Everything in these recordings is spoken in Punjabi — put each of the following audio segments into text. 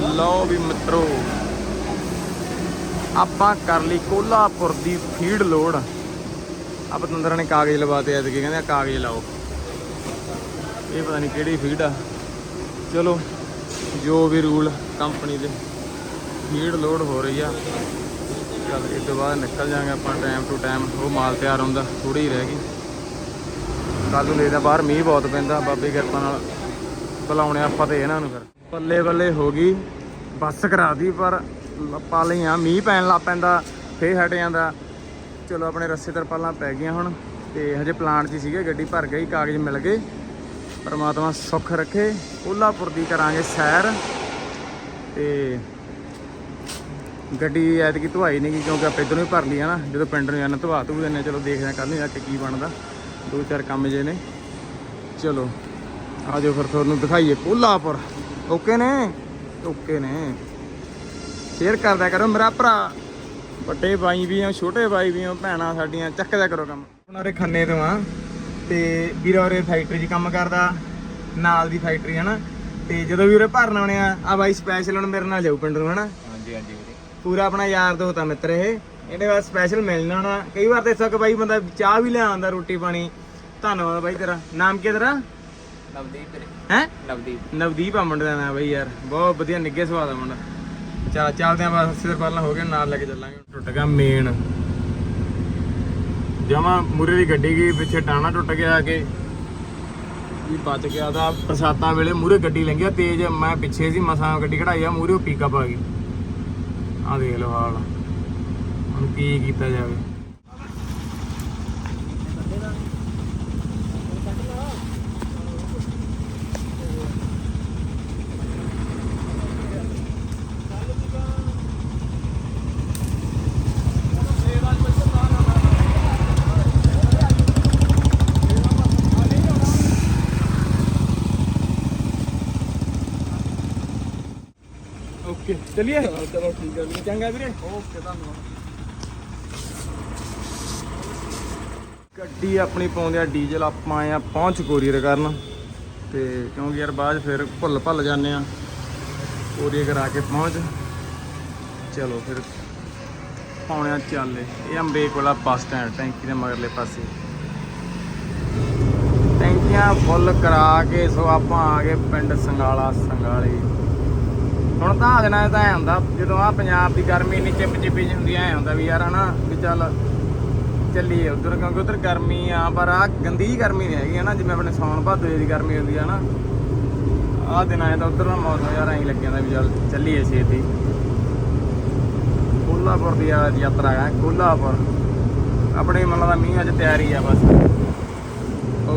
ਲਓ ਵੀ ਮਿੱਤਰੋ, ਆਪਾਂ ਕਰ ਲਈ ਕੋਲਾਪੁਰ ਦੀ ਫੀਡ ਲੋਡ। ਆ ਪਤੰਦਰਾਂ ਨੇ ਕਾਗਜ਼ ਲਵਾਤੇ ਐ ਤੇ ਕਹਿੰਦੇ ਆ ਕਾਗਜ਼ ਲਾਓ। ਇਹ ਪਤਾ ਨਹੀਂ ਕਿਹੜੀ ਫੀਡ ਆ। ਚਲੋ, ਜੋ ਵੀ ਰੂਲ ਕੰਪਨੀ ਦੇ ਫੀਡ ਲੋਡ ਹੋ ਰਹੀ ਆ, ਚੱਲ ਇਸ ਤੋਂ ਬਾਅਦ ਨਿਕਲ ਜਾਾਂਗੇ ਆਪਾਂ ਟਾਈਮ ਟੂ ਟਾਈਮ ਉਹ ਮਾਲ ਤਿਆਰ ਹੁੰਦਾ ਥੋੜੀ ਹੀ ਰਹਿ ਗਈ। ਕੱਲ ਨੂੰ ਦੇਖਦਾ ਬਾਹਰ ਮੀਂਹ ਬਹੁਤ ਪੈਂਦਾ, ਬਾਬੇ ਕਿਰਪਾ ਨਾਲ ਬੁਲਾਉਣੇ ਆਪਾਂ ਤੇ ਇਹਨਾਂ ਨੂੰ ਫਿਰ। ਬੱਲੇ ਬੱਲੇ ਹੋ ਗਈ। ਬੱਸ ਕਰਾਦੀ ਪਰ ਪਾ ਲਈ ਆ। ਮੀਂਹ ਪੈਣ ਲੱਗ ਪੈਂਦਾ, ਫੇਰ ਹਟ ਜਾਂਦਾ। ਚਲੋ, ਆਪਣੇ ਰੱਸੇ ਤਰਪਾਲਾਂ ਪੈ ਗਈਆਂ ਹੁਣ। ਤੇ ਹਜੇ ਪਲਾਂਟ 'ਚ ਸੀਗੇ, ਗੱਡੀ ਭਰ ਗਈ ਕਾਗਜ਼ ਮਿਲ ਗਏ। ਪਰਮਾਤਮਾ ਸੁੱਖ ਰੱਖੇ। ਕੋਲਾਪੁਰ ਦੀ ਕਰਾਂਗੇ ਸੈਰ। ਤੇ ਗੱਡੀ ਐਤਕੀ ਧੁਆਈ ਨਹੀਂ ਗਈ, ਕਿਉਂਕਿ ਆਪਾਂ ਇੱਧਰੋਂ ਹੀ ਭਰ ਲਈ ਆ ਨਾ। ਜਦੋਂ ਪਿੰਡ ਨੂੰ ਜਾਣਾ, ਧਵਾ ਧੂ ਦਿੰਨੇ ਚਲੋ, ਦੇਖਦੇ ਹਾਂ ਕੱਲ ਨੂੰ ਜਾ ਕੇ ਕੀ ਬਣਦਾ। ਦੋ ਚਾਰ ਕੰਮ ਜੇ ਨੇ। ਚਲੋ, ਆਜੋ ਫਿਰ ਤੁਹਾਨੂੰ ਦਿਖਾਈਏ। ਕੋਲਾਪੁਰ। ਓਕੇ ਨੇ? ਓਕੇ ਨੇ। ਸ਼ੇਅਰ ਕਰਦਿਆ ਕਰੋ ਮੇਰਾ ਭਰਾ। ਵੱਡੇ ਬਾਈ ਵੀ ਆ ਛੋਟੇ ਬਾਈ ਵੀ ਆ ਭੈਣਾਂ ਸਾਡੀਆਂ ਚੱਕਦਿਆ ਕਰੋ ਕੰਮ। ਉਹਨਾਂ ਖੰਨੇ ਤੋਂ ਆ ਤੇ ਵੀਰਾ ਉਰੇ ਫੈਕਟਰੀ 'ਚ ਕੰਮ ਕਰਦਾ ਨਾਲ ਦੀ ਫੈਕਟਰੀ ਹੈ ਨਾ। ਤੇ ਜਦੋਂ ਵੀ ਉਰੇ ਭਰਨ ਆਉਣੇ ਆ ਆ ਬਾਈ ਸਪੈਸ਼ਲ ਹੁਣ ਮੇਰੇ ਨਾਲ ਜਾਊ ਪਿੰਡ ਨੂੰ ਹਨਾ? ਹਾਂਜੀ ਹਾਂਜੀ ਵੀਰੇ। ਪੂਰਾ ਆਪਣਾ ਯਾਰ ਦੋਸਤ ਆ ਮਿੱਤਰ ਇਹ। ਇਹਦੇ ਬਾਅਦ ਸਪੈਸ਼ਲ ਮਿਲਣਾ ਹੋਣਾ ਕਈ ਵਾਰ ਤੇ ਸਕ ਬਾਈ ਬੰਦਾ ਚਾਹ ਵੀ ਲੈ ਆਉਂਦਾ ਰੋਟੀ ਪਾਣੀ। ਧੰਨਵਾਦ ਬਾਈ ਤੇਰਾ। ਨਾਮ ਕੀ ਹੈ ਤੇਰਾ? ਨਵਦੀਪ ਵੀਰੇ। ਹੈ? ਨਵਦੀਪ। ਨਵਦੀਪ ਆ ਮੁੰਡੇ ਦਾ ਨਾਮ ਬਾਈ ਯਾਰ। ਬਹੁਤ ਵਧੀਆ ਨਿੱਗੇ ਸੁਭਾਅ ਦਾ ਮੁੰਡਾ। ਚਲ ਚੱਲਦੇ ਆਂ ਬਸ ਸਿਰ ਪਹਿਲਾਂ ਹੋ ਗਿਆ ਨਾਲ ਲੈ ਕੇ ਚੱਲਾਂਗੇ। ਟੁੱਟ ਗਿਆ ਮੇਨ। ਜਮਾ ਮੂਰੇ ਦੀ ਗੱਡੀ ਗਈ ਪਿੱਛੇ ਟਾਣਾ ਟੁੱਟ ਗਿਆ ਆ ਕੇ। ਵੀ ਬਚ ਗਿਆ ਦਾ ਬਰਸਾਤਾਂ ਵੇਲੇ ਮੂਰੇ ਗੱਡੀ ਲੰਘਿਆ ਤੇਜ਼ ਮੈਂ ਪਿੱਛੇ ਸੀ ਮਸਾਂ ਗੱਡੀ ਕਢਾਈ ਆ ਮੂਰੇ ਪਿਕਅਪ ਆ ਗਈ। ਆ ਦੇਖ ਲਓ ਹਾਲ। ਹੁਣ ਕੀ ਕੀਤਾ ਜਾਵੇ। ਚਲਿਏ? ਚਲੋ ਠੀਕ ਹੈ ਵੀਰੇ। ਚੰਗਾ ਵੀਰੇ। ਓਕੇ ਧੰਨਵਾਦ। ਗੱਡੀ ਆਪਣੀ ਪਾਉਂਦੇ ਆ ਡੀਜ਼ਲ ਆਪਾਂ ਆਏ ਆ ਪਹੁੰਚ ਕੋਰੀਅਰ ਕਰਨ। ਤੇ ਕਿਉਂਕਿ ਯਾਰ ਬਾਅਦ ਫਿਰ ਭੁੱਲ ਭੱਲ ਜਾਂਦੇ ਆ। ਕੋਰੀਅਰ ਕਰਾ ਕੇ ਪਹੁੰਚ। ਚਲੋ ਫਿਰ ਪਾਉਣਿਆ ਚੱਲੇ। ਇਹ ਅੰਬੇਕ ਵਾਲਾ ਬੱਸ ਸਟੈਂਡ ਟੈਂਕੀ ਦੇ ਮਗਰਲੇ ਪਾਸੇ। ਟੈਂਕੀਆਂ ਫੁੱਲ ਕਰਾ ਕੇ ਸੋ ਆਪਾਂ ਆ ਗਏ ਪਿੰਡ ਸੰਗਾਲਾ ਸੰਗਾਲੀ। ਹੁਣ ਤਾਂ ਦਿਨਾਂ ਤਾਂ ਐ ਹੁੰਦਾ, ਜਦੋਂ ਆ ਪੰਜਾਬ ਦੀ ਗਰਮੀ ਨੀ ਚਿਪ ਚਿਪੀ ਜਿਹੀ ਹੁੰਦੀ ਐ ਹੁੰਦਾ ਵੀ ਯਾਰ ਹਨਾ, ਵੀ ਚੱਲ ਚੱਲੀਏ ਉਧਰ, ਕਿਉਂਕਿ ਉਧਰ ਗਰਮੀ ਆ, ਪਰ ਆ ਗੰਦੀ ਗਰਮੀ ਨਹੀਂ ਹੈਗੀ ਹਨਾ, ਜਿਵੇਂ ਆਪਣੇ ਸੌਣ ਭਾਦੋ ਦੀ ਗਰਮੀ ਹੁੰਦੀ ਆ ਨਾ ਆ ਦਿਨਾਂ 'ਚ ਤਾਂ ਉਧਰ ਦਾ ਮੌਸਮ ਯਾਰ ਐਂ ਲੱਗ ਜਾਂਦਾ ਵੀ ਚੱਲ ਚੱਲੀਏ ਛੇਤੀ। ਕੋਲਾਪੁਰ ਦੀ ਆ ਯਾਤਰਾ ਹੈ, ਕੋਲਾਪੁਰ। ਆਪਣੇ ਮਨ ਦਾ ਮੀਂਹ ਅੱਜ ਤਿਆਰੀ ਆ ਬਸ। ਓ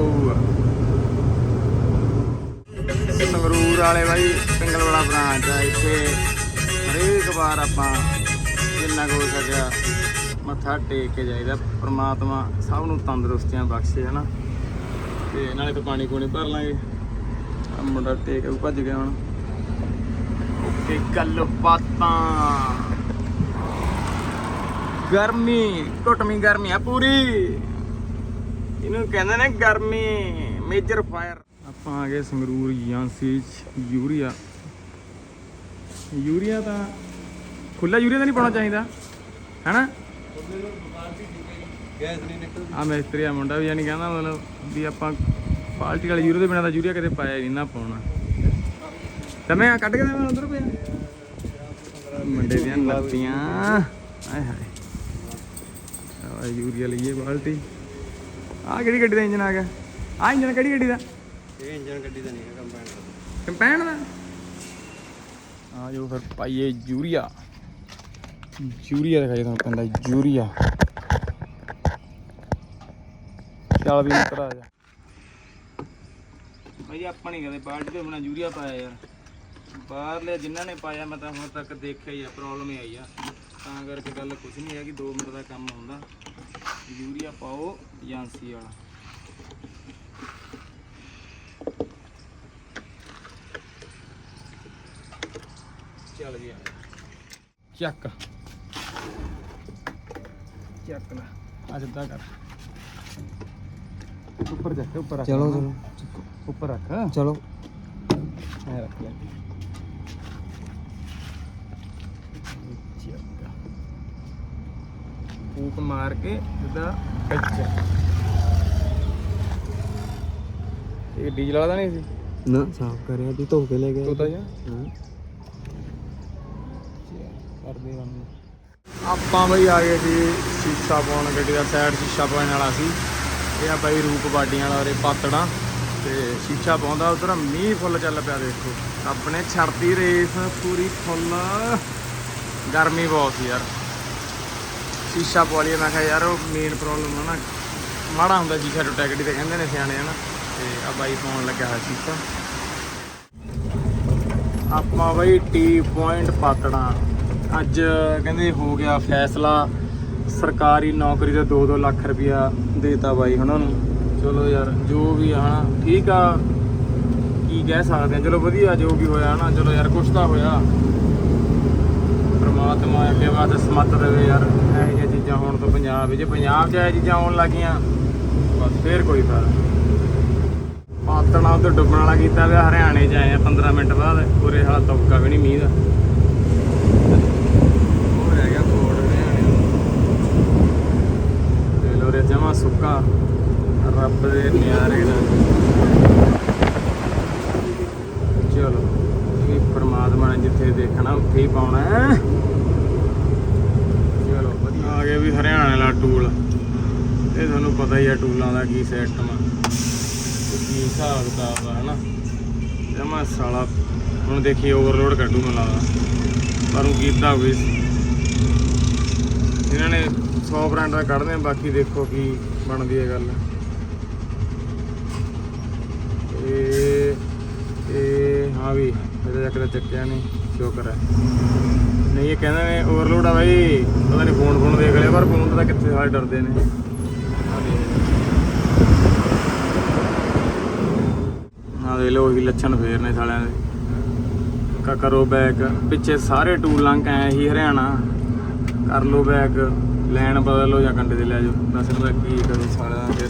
ਸੰਗਰੂਰ ਵਾਲੇ ਬਾਈ, ਪਿੰਗਲ ਵਾਲਾ ਬ੍ਰਾਂਚ ਆ ਇੱਥੇ। ਹਰੇਕ ਵਾਰ ਆਪਾਂ ਜਿੰਨਾ ਕੁ ਹੋ ਸਕਿਆ ਮੱਥਾ ਟੇਕ ਕੇ ਜਾਈਦਾ। ਪ੍ਰਮਾਤਮਾ ਸਭ ਨੂੰ ਤੰਦਰੁਸਤੀਆਂ ਬਖਸ਼ੇ, ਹਨਾ? ਤੇ ਨਾਲੇ ਤਾਂ ਪਾਣੀ ਪੂਣੀ ਭਰ ਲਾਂਗੇ। ਆ ਮੁੰਡਾ ਟੇਕ ਕੇ ਭੱਜ ਗਿਆ ਹੁਣ। ਓਕੇ ਗੱਲ ਬਾਤਾਂ ਗਰਮੀ ਘੁੱਟਵੀਂ ਗਰਮੀ ਆ ਪੂਰੀ। ਇਹਨੂੰ ਕਹਿੰਦੇ ਨੇ ਗਰਮੀ ਮੇਜਰ ਫਾਇਰ ਆਪਾਂ ਆ ਗਏ ਸੰਗਰੂਰ ਏਜੰਸੀ ਯੂਰੀਆ। ਯੂਰੀਆ ਤਾਂ ਖੁੱਲਾ ਯੂਰੀਆ ਤਾਂ ਨਹੀਂ ਪਾਉਣਾ ਚਾਹੀਦਾ, ਹੈਨਾ? ਗੈਸ ਆ ਮਿਸਤਰੀ ਆ, ਮੁੰਡਾ ਵੀ ਯਾਨੀ ਕਹਿੰਦਾ ਮਤਲਬ ਵੀ ਆਪਾਂ ਪਾਲਟੀ ਵਾਲੇ ਯੂਰੀਆ ਦੇ ਬਿਨਾਂ ਤਾਂ ਯੂਰੀਆ ਕਦੇ ਪਾਇਆ ਨਹੀਂ ਨਾ ਪਾਉਣਾ। ਤੇ ਮੈਂ ਕੱਢ ਕੇ ਦੇਵਾਂ ਉਧਰ ਪਿਆ। ਮੁੰਡੇ ਦੀਆਂ ਲੱਤੀਆਂ ਆਏ ਹਾਏ। ਯੂਰੀਆ ਲਈਏ ਬਾਲਟੀ ਆ ਕਿਹੜੀ ਗੱਡੀ ਦਾ ਇੰਜਨ ਆ ਗਿਆ? ਆ ਇੰਜਨ ਕਿਹੜੀ ਗੱਡੀ ਦਾ? ਇਹ ਇੰਜਨ ਗੱਡੀ ਦਾ ਨਹੀਂ ਹੈ ਕੰਬਾਈਨ ਕੰਪੈਨ ਦਾ? ਆ ਜੋ ਫਿਰ ਪਾਈਏ ਯੂਰੀਆ। ਯੂਰੀਆ ਦਿਖਾਈ ਤੁਹਾਨੂੰ ਪੈਂਦਾ ਯੂਰੀਆ। ਚੱਲ ਵੀ ਮਿੱਤਰ ਆ ਜਾ। ਭਾਈ ਆਪਾਂ ਨਹੀਂ ਕਦੇ ਬਾਲਟੀ ਦੇ ਬਿਨਾ ਯੂਰੀਆ ਪਾਇਆ ਯਾਰ। ਬਾਹਰਲੇ ਜਿਨ੍ਹਾਂ ਨੇ ਪਾਇਆ ਮੈਂ ਤਾਂ ਹੁਣ ਤੱਕ ਦੇਖਿਆ ਹੀ ਆ ਪ੍ਰੋਬਲਮ ਹੀ ਆਈ ਆ। ਤਾਂ ਕਰਕੇ ਗੱਲ ਕੁਝ ਨਹੀਂ ਹੈਗੀ 2 ਮਿੰਟ ਦਾ ਕੰਮ ਹੁੰਦਾ। ਯੂਰੀਆ ਪਾਓ ਏਜੰਸੀ ਵਾਲਾ। ਚੱਲ ਗਿਆ। ਚੱਕ। ਚੱਕ ਲੈ। ਆ ਜਿੱਦਾਂ ਕਰ। ਉੱਪਰ ਜਾ ਉੱਪਰ ਰੱਖ। ਚਲੋ ਚਲੋ। ਉੱਪਰ ਰੱਖ। ਚਲੋ। ਐ ਰੱਖ ਲੈ ਫੂਕ ਮਾਰ ਕੇ ਜਿੱਦਾਂ ਕੱਚਾ ਇਹ ਡੀਜ਼ਲ ਵਾਲਾ ਨਹੀਂ ਸੀ? ਨਾ ਸਾਫ਼ ਕਰਿਆ ਤੂੰ ਧੋ ਕੇ ਲੈ ਗਿਆ ਤੂੰ ਤਾਂ ਯਾਰ ਹਾਂ। ਕਰਦੇ ਰੰਗ ਆਪਾਂ ਬਈ ਆ ਗਏ ਸੀ ਸ਼ੀਸ਼ਾ ਪਾਉਣ, ਗੱਡੀ ਦਾ ਸਾਈਡ ਸ਼ੀਸ਼ਾ ਪਾਉਣ ਵਾਲਾ ਸੀ। ਇਹ ਆ ਬਾਈ ਰੂਪ ਬਾਡੀਆਂ ਵਾਲਾ ਉਰੇ ਪਾਤੜਾ। ਤੇ ਸ਼ੀਸ਼ਾ ਪਾਉਂਦਾ, ਉਧਰ ਮੀਂਹ ਫੁੱਲ ਚੱਲ ਪਿਆ ਦੇਖੋ। ਆਪਣੇ ਛੜਤੀ ਰੇਸ ਪੂਰੀ ਫੁੱਲ। ਗਰਮੀ ਬਹੁਤ ਸੀ ਯਾਰ। ਸ਼ੀਸ਼ਾ ਪਵਾ ਲਈਏ, ਮੈਂ ਕਿਹਾ ਯਾਰ ਉਹ ਮੇਨ ਪ੍ਰੋਬਲਮ ਹੈ ਨਾ। ਮਾੜਾ ਹੁੰਦਾ ਸ਼ੀਸ਼ਾ ਟੁੱਟਿਆ, ਗੱਡੀ ਤੇ ਕਹਿੰਦੇ ਨੇ ਸਿਆਣੇ ਹਨਾ ਤੇ ਆ ਬਾਈ ਪਾਉਣ ਲੱਗਾ ਹੋਇਆ ਸ਼ੀਸ਼ਾ। ਆਪਾਂ ਬਈ ਟੀ ਪੁਆਇੰਟ ਪਾਤਣਾ ਅੱਜ ਕਹਿੰਦੇ ਹੋ ਗਿਆ ਫੈਸਲਾ, ਸਰਕਾਰੀ ਨੌਕਰੀ ਦਾ 2-2 ਲੱਖ ਰੁਪਇਆ ਦੇਤਾ ਬਾਈ ਉਹਨਾਂ ਨੂੰ। ਚਲੋ ਯਾਰ, ਜੋ ਵੀ ਆ ਹਨਾ, ਠੀਕ ਆ। ਕੀ ਕਹਿ ਸਕਦੇ ਆ, ਚਲੋ ਵਧੀਆ ਜੋ ਵੀ ਹੋਇਆ ਹਨਾ, ਚਲੋ ਯਾਰ ਕੁਛ ਤਾਂ ਹੋਇਆ। ਪਰਮਾਤਮਾ ਅੱਗੇ ਬਾਅਦ ਸਮਤ ਦੇਵੇ ਯਾਰ, ਇਹ ਜਿਹੀਆਂ ਚੀਜ਼ਾਂ ਹੋਣ ਤੋਂ ਪੰਜਾਬ ਵਿੱਚ। ਜੇ ਪੰਜਾਬ 'ਚ ਇਹ ਚੀਜ਼ਾਂ ਆਉਣ ਲੱਗੀਆਂ, ਬਸ ਫੇਰ ਕੋਈ ਫਾਇਦਾ ਪਾਤਣਾ ਉਧਰ ਡੁੱਬਣ ਵਾਲਾ ਕੀਤਾ ਵਿਆ ਹਰਿਆਣੇ 'ਚ ਆਏ ਆ 15 ਮਿੰਟ ਬਾਅਦ, ਉਰੇ ਹਾਲਾ ਤਬਕਾ ਵੀ ਨਹੀਂ ਮੀਂਹ ਦਾ ਉਹ ਰਹਿ ਗਿਆ ਕੋਡ ਹਰਿਆਣੇ ਤੇ ਲੋਰੇ ਜਮਾ ਸੁੱਕਾ। ਰੱਬ ਦੇ ਨਿਆਰੇ ਨਾਲ ਚਲੋ, ਇਹ ਪਰਮਾਤਮਾ ਨੇ ਜਿੱਥੇ ਦੇਖਣਾ, ਉੱਥੇ ਹੀ ਪਾਉਣਾ ਚਲੋ, ਵਧੀਆ। ਆ ਗਿਆ ਵੀ ਹਰਿਆਣੇ ਵਾਲਾ ਟੂਲ। ਇਹ ਤੁਹਾਨੂੰ ਪਤਾ ਹੀ ਆ ਟੂਲਾਂ ਦਾ ਕੀ ਸਿਸਟਮ ਆ। ਕੀ ਹਿਸਾਬ ਕਿਤਾਬ ਆ, ਹਨਾ? ਜਮਾ ਸਾਲਾ। ਹੁਣ ਦੇਖੀ ਓਵਰਲੋਡ ਕੱਢੂ ਮੈਨੂੰ ਲੱਗਦਾ ਪਰ ਉਹ ਕੀਤਾ ਹੋਵੇ ਇਹਨਾਂ ਨੇ 100 ਬ੍ਰਾਂਡ ਦਾ ਕੱਢਦੇ ਆ ਬਾਕੀ ਦੇਖੋ ਕੀ ਬਣਦੀ ਹੈ ਗੱਲ। ਇਹ ਇਹ, ਹਾਂ ਵੀ, ਇਹਦਾ ਚੱਕ ਦਾ ਚੱਕਿਆ ਨਹੀਂ, ਸ਼ੁਕਰ ਹੈ। ਨਹੀਂ, ਇਹ ਕਹਿੰਦੇ ਨੇ ਓਵਰਲੋਡ ਆ ਬਾਈ, ਪਤਾ ਨਹੀਂ ਫੋਨ ਫੋਨ ਦੇਖ ਲਿਆ, ਪਰ ਫੋਨ ਤਾਂ ਕਿੱਥੇ ਸਾਰੇ ਡਰਦੇ ਨੇ। ਆਹ ਦੇਖ। ਆਹ ਦੇ ਲੋ ਉਹੀ ਲੱਛਣ ਫੇਰ ਨੇ ਸਾਲਿਆਂ ਦੇ। ਕਾ ਕਰੋ ਬੈਕ, ਪਿੱਛੇ ਸਾਰੇ ਟੂਲ ਲੰਘ ਕੇ ਆਏ ਸੀ ਹਰਿਆਣਾ। ਕਰ ਲੋ ਬੈਗ ਲੈਣ ਬਦਲ ਲਓ ਜਾਂ ਕੰਡੇ ਤੇ ਲੈ ਜਾਓ। ਦੱਸ ਰੁਪਏ ਕੀ ਕਰੂ ਸਾਲਿਆਂ ਦਾ ਫਿਰ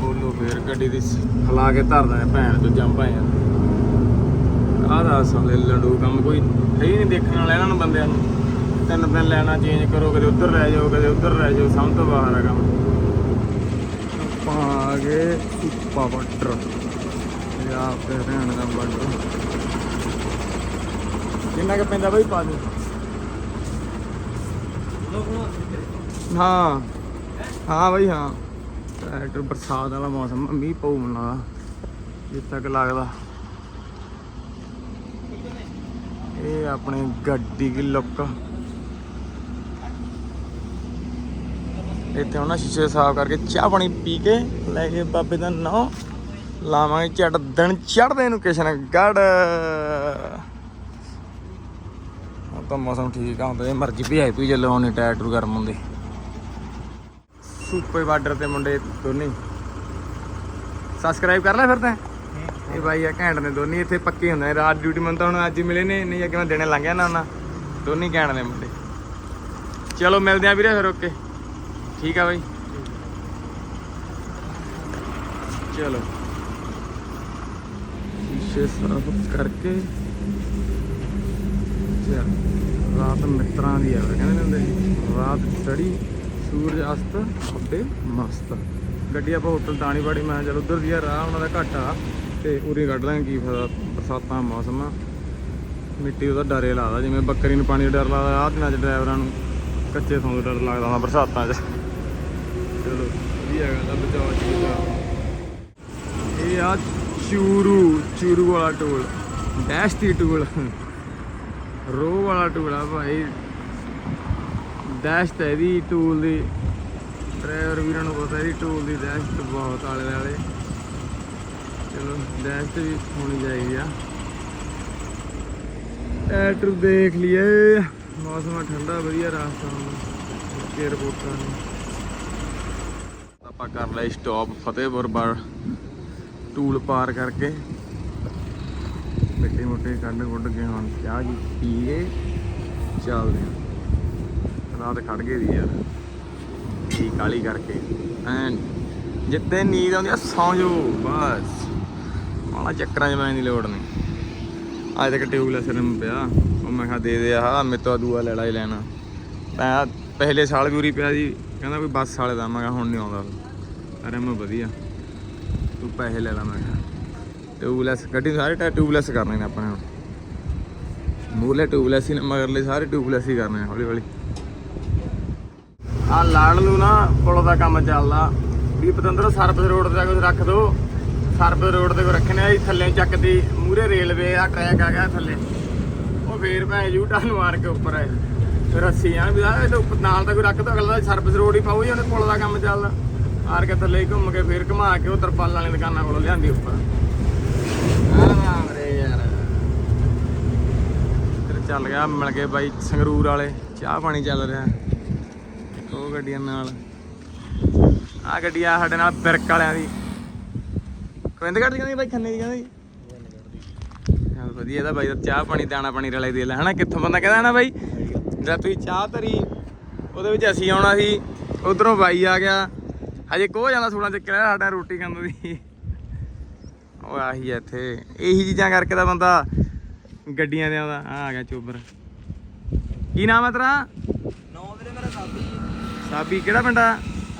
ਬੋਲੋ ਫੇਰ ਗੱਡੀ ਦੀ ਸ- ਕੇ ਧਰਦਾ ਹੈ, ਭੈਣ ਤੋਂ ਜੰਪ ਆਏ ਆਹਦਾ ਸਾਲੇ ਲੜੂ ਕੰਮ ਕੋਈ ਹੈ ਹੀ ਨਹੀਂ ਦੇਖਣ ਵਾਲਾ ਇਹਨਾਂ ਨੂੰ ਬੰਦਿਆਂ ਨੂੰ। ਤਿੰਨ ਦਿਨ ਲੈਣਾ ਚੇਂਜ ਕਰੋ, ਕਦੇ ਉੱਧਰ ਰਹਿ ਜਾਓ, ਕਦੇ ਉੱਧਰ ਰਹਿ ਜਾਓ ਸਮਝ ਤੋਂ ਬਾਹਰ ਆ ਕੰਮ। ਆਪਾਂ ਆ ਗਏ ਸੁੱਪਾ ਬਾਰਡਰ। ਪੰਜਾਬ ਤੇ ਹਰਿਆਣਾ ਦਾ ਬਾਰਡਰ। ਕਿੰਨਾ ਕੁ ਪੈਂਦਾ ਬਈ ਪਾ ਦੇ? ਹਾਂ। ਹਾਂ ਬਈ ਹਾਂ। ਟਰੈਕਟਰ ਬਰਸਾਤ ਵਾਲਾ ਮੌਸਮ ਆ, ਮੀਂਹ ਪਊ ਮੈਨੂੰ ਜਿੱਦ ਤੱਕ ਲੱਗਦਾ। ਇਹ ਆਪਣੀ ਗੱਡੀ ਦੀ ਲੁੱਕ ਇੱਥੇ ਉਹਨਾਂ ਸ਼ੀਸ਼ੇ ਸਾਫ਼ ਕਰਕੇ ਚਾਹ ਪਾਣੀ ਪੀ ਕੇ ਲੈ ਕੇ ਬਾਬੇ ਦਾ ਨਾਂ ਲਾਵਾਂਗੇ। ਚੜ ਦਿਨ ਚੜਦੇ ਨੂੰ ਕਿਸ਼ਨਗੜ੍ਹ ਹੁਣ ਤਾਂ ਮੌਸਮ ਠੀਕ ਆ ਹੁੰਦਾ ਜੇ ਮਰਜ਼ੀ ਵੀ ਪੀ ਜੇ ਲਾਉਣੇ, ਟਾਇਰ ਟੂਰ ਗਰਮ ਹੁੰਦੇ। ਸੁਪੇ ਬਾਰਡਰ ਤੇ ਮੁੰਡੇ ਦੋਨੇ। ਸਬਸਕ੍ਰਾਈਬ ਕਰ ਲੈ ਫਿਰ ਤਾਂ। ਇਹ ਬਾਈ ਆ ਘੈਂਟ ਨੇ ਦੋਨੇ, ਇੱਥੇ ਪੱਕੇ ਹੁੰਦੇ ਨੇ। ਰਾਤ ਡਿਊਟੀ ਮੈਨੂੰ ਤਾਂ ਹੁਣ ਅੱਜ ਹੀ ਮਿਲੇ ਨੇ, ਨਹੀਂ ਅੱਗੇ ਮੈਂ ਦਿਨੇ ਲੰਘ ਨਾ ਉਹਨਾਂ। ਦੋਨੇ ਘੈਂਟ ਨੇ ਮੁੰਡੇ। ਚਲੋ ਮਿਲਦੇ ਆ ਵੀਰੇ ਫਿਰ ਓਕੇ ਠੀਕ ਆ ਬਾਈ। ਚਲੋ। ਸ਼ੀਸ਼ੇ ਸਾਫ਼ ਕਰਕੇ। ਚੱਲ। ਰਾਤ ਮਿੱਤਰਾਂ ਦੀ ਆ, ਕਹਿੰਦੇ ਹੁੰਦੇ ਰਾਤ ਚੜੀ ਸੂਰਜ ਅਸਤ ਅੱਬੇ ਮਸਤ। ਗੱਡੀ ਆਪਾਂ ਹੋਟਲ ਤਾਣੀ ਮੈਂ ਕਿਹਾ ਚੱਲ ਉਧਰ ਦੀ ਆ, ਰਾਹ ਉਹਨਾਂ ਦਾ ਘੱਟ। ਆ ਤੇ ਉਰੇ ਕੱਢ ਲਾਂਗੇ ਕੀ ਫਾਇਦਾ, ਬਰਸਾਤਾਂ ਦਾ ਮੌਸਮ। ਆ ਮਿੱਟੀ ਉਹਦਾ ਡਰੇ ਲੱਗਦਾ ਜਿਵੇਂ ਬੱਕਰੀ ਨੂੰ ਪਾਣੀ ਦਾ ਡਰ ਲੱਗਦਾ ਆਹ ਦਿਨਾਂ 'ਚ ਡਰਾਈਵਰਾਂ ਨੂੰ ਕੱਚੇ ਥਾਂ ਦਾ ਡਰ ਲੱਗਦਾ ਹੁੰਦਾ ਬਰਸਾਤਾਂ 'ਚ। ਚਲੋ, ਵਧੀਆ ਗੱਲ ਆ, ਬਚਾਓ ਚੀਜ਼ ਇਹ ਆ ਚੂਰੂ ਚੂਰੂ ਵਾਲਾ ਟੋਲ ਡੈਸ਼ ਦੀ ਟੂਲ। ਰੋਹ ਵਾਲਾ ਟੂਲ ਭਾਈ। ਦਹਿਸ਼ਤ ਹੈ ਇਹਦੀ ਟੂਲ ਦੀ। ਡਰਾਈਵਰ ਵੀਰਾਂ ਨੂੰ ਪਤਾ ਇਹਦੀ ਟੂਲ ਦੀ ਦਹਿਸ਼ਤ ਬਹੁਤ ਆਲੇ ਵਾਲੇ ਚਲੋ, ਦਹਿਸ਼ਤ ਵੀ ਹੋਣੀ ਚਾਹੀਦੀ ਆ। ਐਟਰ ਦੇਖ ਲਈਏ। ਮੌਸਮ ਠੰਡਾ, ਵਧੀਆ ਰਾਸਤਾ ਹੁਣ। ਏਅਰਪੋਰਟਾਂ ਨੂੰ। ਆਪਾਂ ਕਰ ਲਈ ਸਟਾਪ ਫਤਿਹਪੁਰ ਬਾਰ ਟੂਲ ਪਾਰ ਕਰਕੇ। ਮਿੱਟੀ ਮੁੱਟੀ ਕੱਢ ਕੁੱਢ ਕੇ ਹੁਣ ਚਾਹ ਜੀ ਪੀਏ ਚੱਲਦੇ ਹਾਂ ਰਾਤ ਖੜ ਗਏ ਦੀ ਯਾਰ। ਕੀ ਕਾਲੀ ਕਰਕੇ। ਐਨ, ਜਿੱਤੇ ਨੀਂਦ ਆਉਂਦੀ ਆ, ਸੌਂ ਜਾਓ ਬਸ। ਮਾਲਾ ਚੱਕਰਾਂ 'ਚ ਮੈਂ ਦੀ ਲੋੜ ਨਹੀਂ। ਅੱਜ ਤੱਕ ਟਿਊਬਲੈਸ ਰਿਮ ਪਿਆ। ਉਹ ਮੈਂ ਕਿਹਾ ਦੇ ਦੇ, ਆਹ, ਮੇਰੇ ਤੋਂ ਦੂਆ ਲੈਣਾ ਹੀ ਲੈਣਾ। ਮੈਂ ਪਹਿਲੇ ਸਾਲ ਵੀ ਉਰੀ ਪਿਆ ਜੀ ਕਹਿੰਦਾ ਵੀ ਬੱਸ ਵਾਲੇ ਦਾ। ਮੈਂ ਕਿਹਾ, ਹੁਣ ਨਹੀਂ ਆਉਂਦਾ। ਅਰੇ ਵਧੀਆ। ਤੂੰ ਪੈਸੇ ਲੈ ਲਾ, ਮੈਂ ਕਿਹਾ। ਟਿਊਬਲੈਸ ਗੱਡੀ ਸਾਰੇ ਟਾਇਰ ਟਿਊਬਲੈਸ ਕਰਨੇ ਨੇ ਆਪਣੇ ਹੁਣ ਮੂਲੇ ਟਿਊਬਲੈਸ ਹੀ ਮਗਰਲੇ ਸਾਰੇ ਟਿਊਬਲੈਸ ਹੀ ਕਰਨੇ ਹੌਲੀ ਹੌਲੀ। ਆ ਲਾੜ ਨੂੰ ਨਾ ਪੁਲ ਦਾ ਕੰਮ ਚੱਲਦਾ। ਵੀ ਪਤੰਦਰ ਸਰਵਿਸ ਰੋਡ ਤੇ ਕੁਝ ਰੱਖ ਦੋ। ਸਰਵਿਸ ਰੋਡ ਤੇ ਕੋ ਰੱਖਣੇ ਆ ਥੱਲੇ ਚੱਕਦੀ। ਮੂਰੇ ਰੇਲਵੇ ਆ, ਟਰੈਕ ਆ ਗਿਆ ਥੱਲੇ। ਉਹ ਫੇਰ ਭੈ ਯੂ ਟਰਨ ਮਾਰ ਕੇ ਉੱਪਰ ਆਏ। ਫਿਰ ਰੱਸੀ ਆ, ਵੀ ਆ ਇਹ ਉੱਪਰ ਨਾਲ ਤਾਂ ਕੋਈ ਰੱਖ ਦੋ, ਅਗਲਾ ਸਰਵਿਸ ਰੋਡ ਹੀ ਪਾਉ ਜੀ, ਉਹਨੇ ਪੁਲ ਦਾ ਕੰਮ ਚੱਲਦਾ। ਆਰ ਕੇ ਥੱਲੇ ਘੁੰਮ ਕੇ ਫੇਰ ਘੁਮਾ ਕੇ ਉਹ ਤਰਪਾਲਾਂ ਵਾਲੀ ਦੁਕਾਨਾਂ ਕੋਲੋਂ ਲਿਆਂਦੀ ਉੱਪਰ। ਚੱਲ ਗਿਆ, ਮਿਲ ਗਏ ਬਾਈ ਸੰਗਰੂਰ ਵਾਲੇ। ਚਾਹ ਪਾਣੀ ਚੱਲ ਰਿਹਾ। ਉਹ ਗੱਡੀਆਂ ਨਾਲ। ਆ ਗੱਡੀ ਸਾਡੇ ਨਾਲ ਬਿਰਕ ਵਾਲਿਆਂ ਦੀ। ਗੋਬਿੰਦਗੜ੍ਹ ਦੀ ਕਹਿੰਦੀ ਬਾਈ, ਖੰਨੇ ਦੀ ਕਹਿੰਦੀ। ਚੱਲ ਵਧੀਆ, ਇਹਦਾ ਬਾਈ ਚਾਹ ਪਾਣੀ, ਦਾਣਾ ਪਾਣੀ ਰਲੇ ਦੇ ਲੈ। ਹਨਾ, ਕਿੱਥੋਂ ਬੰਦਾ ਕਹਿੰਦਾ ਨਾ ਬਾਈ? ਜਦ ਤੁਸੀਂ ਚਾਹ ਧਰੀ, ਉਹਦੇ ਵਿੱਚ ਅਸੀਂ ਆਉਣਾ ਸੀ। ਉਧਰੋਂ ਬਾਈ ਆ ਗਿਆ। ਹਜੇ ਕੋਹ ਜਾਂਦਾ ਸੂਲਾਂ ਚੱਕ ਰਿਹਾ ਸਾਡਾ ਰੋਟੀ ਖਾਣ ਦੀ ਉਹ ਆਹੀ ਆ ਇੱਥੇ। ਇਹੀ ਚੀਜ਼ਾਂ ਕਰਕੇ ਤਾਂ ਬੰਦਾ ਗੱਡੀਆਂ ਦੇ ਆਉਂਦਾ। ਆ ਆ ਗਿਆ ਚੋਬਰ। ਕੀ ਨਾਮ ਹੈ ਤੇਰਾ? ਨੌ ਵੀਰੇ ਮੇਰਾ ਸਾਬੀ। ਸਾਬੀ ਕਿਹੜਾ ਪਿੰਡ ਆ?